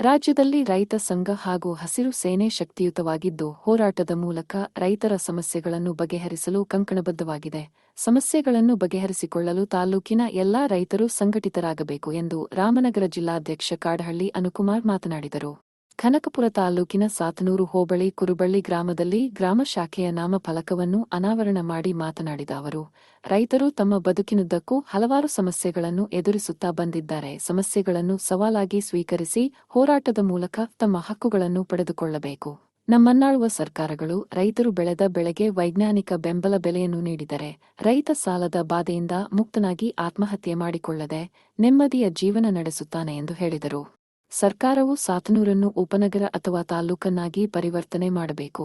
ರಾಜ್ಯದಲ್ಲಿ ರೈತ ಸಂಘ ಹಾಗೂ ಹಸಿರು ಸೇನೆ ಶಕ್ತಿಯುತವಾಗಿದ್ದು, ಹೋರಾಟದ ಮೂಲಕ ರೈತರ ಸಮಸ್ಯೆಗಳನ್ನು ಬಗೆಹರಿಸಲು ಕಂಕಣಬದ್ಧವಾಗಿದೆ. ಸಮಸ್ಯೆಗಳನ್ನು ಬಗೆಹರಿಸಿಕೊಳ್ಳಲು ತಾಲೂಕಿನ ಎಲ್ಲಾ ರೈತರು ಸಂಘಟಿತರಾಗಬೇಕು ಎಂದು ರಾಮನಗರ ಜಿಲ್ಲಾಧ್ಯಕ್ಷ ಕಾಡಹಳ್ಳಿ ಅನುಕುಮಾರ್ ಮಾತನಾಡಿದರು. ಕನಕಪುರ ತಾಲೂಕಿನ ಸಾತನೂರು ಹೋಬಳಿ ಕುರುಬಳ್ಳಿ ಗ್ರಾಮದಲ್ಲಿ ಗ್ರಾಮ ಶಾಖೆಯ ನಾಮಫಲಕವನ್ನು ಅನಾವರಣ ಮಾಡಿ ಮಾತನಾಡಿದ ಅವರು, ರೈತರು ತಮ್ಮ ಬದುಕಿನುದ್ದಕ್ಕೂ ಹಲವಾರು ಸಮಸ್ಯೆಗಳನ್ನು ಎದುರಿಸುತ್ತಾ ಬಂದಿದ್ದಾರೆ. ಸಮಸ್ಯೆಗಳನ್ನು ಸವಾಲಾಗಿ ಸ್ವೀಕರಿಸಿ ಹೋರಾಟದ ಮೂಲಕ ತಮ್ಮ ಹಕ್ಕುಗಳನ್ನು ಪಡೆದುಕೊಳ್ಳಬೇಕು. ನಮ್ಮನ್ನಾಳುವ ಸರ್ಕಾರಗಳು ರೈತರು ಬೆಳೆದ ಬೆಳೆಗೆ ವೈಜ್ಞಾನಿಕ ಬೆಂಬಲ ಬೆಲೆಯನ್ನು ನೀಡಿದರೆ, ರೈತ ಸಾಲದ ಬಾಧೆಯಿಂದ ಮುಕ್ತನಾಗಿ ಆತ್ಮಹತ್ಯೆ ಮಾಡಿಕೊಳ್ಳದೆ ನೆಮ್ಮದಿಯ ಜೀವನ ನಡೆಸುತ್ತಾನೆ ಎಂದು ಹೇಳಿದರು. ಸರ್ಕಾರವು ಸಾತನೂರನ್ನು ಉಪನಗರ ಅಥವಾ ತಾಲ್ಲೂಕನ್ನಾಗಿ ಪರಿವರ್ತನೆ ಮಾಡಬೇಕು.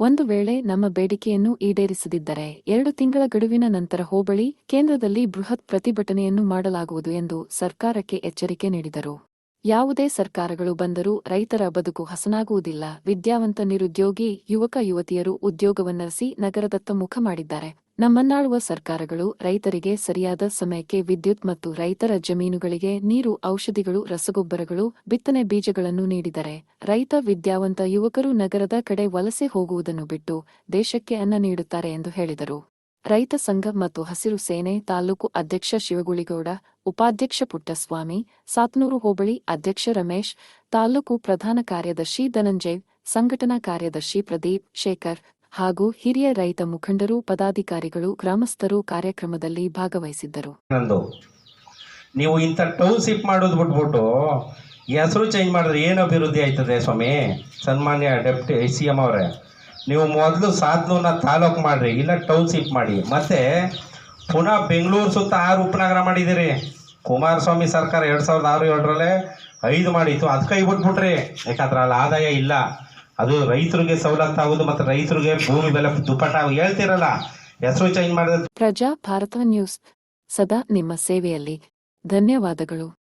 ಒಂದು ವೇಳೆ ನಮ್ಮ ಬೇಡಿಕೆಯನ್ನು ಈಡೇರಿಸದಿದ್ದರೆ ಎರಡು ತಿಂಗಳ ಗಡುವಿನ ನಂತರ ಹೋಬಳಿ ಕೇಂದ್ರದಲ್ಲಿ ಬೃಹತ್ ಪ್ರತಿಭಟನೆಯನ್ನು ಮಾಡಲಾಗುವುದು ಎಂದು ಸರ್ಕಾರಕ್ಕೆ ಎಚ್ಚರಿಕೆ ನೀಡಿದರು. ಯಾವುದೇ ಸರ್ಕಾರಗಳು ಬಂದರೂ ರೈತರ ಬದುಕು ಹಸನಾಗುವುದಿಲ್ಲ. ವಿದ್ಯಾವಂತ ನಿರುದ್ಯೋಗಿ, ಯುವಕ, ಯುವತಿಯರು ಉದ್ಯೋಗವನ್ನರಸಿ ನಗರದತ್ತ ಮುಖ ಮಾಡಿದ್ದಾರೆ. ನಮ್ಮನ್ನಾಳುವ ಸರ್ಕಾರಗಳು ರೈತರಿಗೆ ಸರಿಯಾದ ಸಮಯಕ್ಕೆ ವಿದ್ಯುತ್ ಮತ್ತು ರೈತರ ಜಮೀನುಗಳಿಗೆ ನೀರು, ಔಷಧಿಗಳು, ರಸಗೊಬ್ಬರಗಳು, ಬಿತ್ತನೆ ಬೀಜಗಳನ್ನು ನೀಡಿದರೆ ರೈತ ವಿದ್ಯಾವಂತ ಯುವಕರು ನಗರದ ಕಡೆ ವಲಸೆ ಹೋಗುವುದನ್ನು ಬಿಟ್ಟು ದೇಶಕ್ಕೆ ಅನ್ನ ನೀಡುತ್ತಾರೆ ಎಂದು ಹೇಳಿದರು. ರೈತ ಸಂಘ ಮತ್ತು ಹಸಿರು ಸೇನೆ ತಾಲೂಕು ಅಧ್ಯಕ್ಷ ಶಿವಗುಳಿಗೌಡ, ಉಪಾಧ್ಯಕ್ಷ ಪುಟ್ಟಸ್ವಾಮಿ, ಸಾತ್ನೂರು ಹೋಬಳಿ ಅಧ್ಯಕ್ಷ ರಮೇಶ್, ತಾಲೂಕು ಪ್ರಧಾನ ಕಾರ್ಯದರ್ಶಿ ಧನಂಜಯ್, ಸಂಘಟನಾ ಕಾರ್ಯದರ್ಶಿ ಪ್ರದೀಪ್ ಶೇಖರ್ ಹಾಗೂ ಹಿರಿಯ ರೈತ ಮುಖಂಡರು, ಪದಾಧಿಕಾರಿಗಳು, ಗ್ರಾಮಸ್ಥರು ಕಾರ್ಯಕ್ರಮದಲ್ಲಿ ಭಾಗವಹಿಸಿದ್ದರು. ನೀವು ಇಂಥ ಟೌನ್ಶಿಪ್ ಮಾಡೋದು ಬಿಟ್ಬಿಟ್ಟು ಹೆಸರು ಚೇಂಜ್ ಮಾಡಿದ್ರೆ ಏನು ಅಭಿವೃದ್ಧಿ ಆಯ್ತದೆ ಸ್ವಾಮಿ? ಸನ್ಮಾನ್ಯ ಡೆಪ್ಟಿ ಸಿ ಎಂ ಅವರೇ, ನೀವು ಮೊದಲು ಸಾಧನೂನ ತಾಲೂಕು ಮಾಡಿರಿ, ಇಲ್ಲ ಟೌನ್ಶಿಪ್ ಮಾಡಿ. ಮತ್ತೆ ಪುನಃ ಬೆಂಗಳೂರು ಸುತ್ತ ಆರು ಉಪನಗರ ಮಾಡಿದ್ದೀರಿ. ಕುಮಾರಸ್ವಾಮಿ ಸರ್ಕಾರ ಎರಡು ಸಾವಿರದ ಆರು ಏಳರಲ್ಲೇ ಐದು ಮಾಡಿತ್ತು. ಅದು ಕೈ ಬಿಟ್ಬಿಟ್ರಿ. ಯಾಕಂದ್ರೆ ಅಲ್ಲಿ ಆದಾಯ ಇಲ್ಲ. ಅದು ರೈತರಿಗೆ ಸವಲತ್ತಾಗೋದು ಮತ್ತೆ ರೈತರಿಗೆ ಭೂಮಿ ಬೆಲೆ ದುಪ್ಪಟ್ಟ ಹೇಳ್ತಿರಲ್ಲ, ಹೆಸರು ಚೇಂಜ್ ಮಾಡಿದ್ರೆ ಪ್ರಜಾ ಭಾರತ ನ್ಯೂಸ್. ಸದಾ ನಿಮ್ಮ ಸೇವೆಯಲ್ಲಿ. ಧನ್ಯವಾದಗಳು.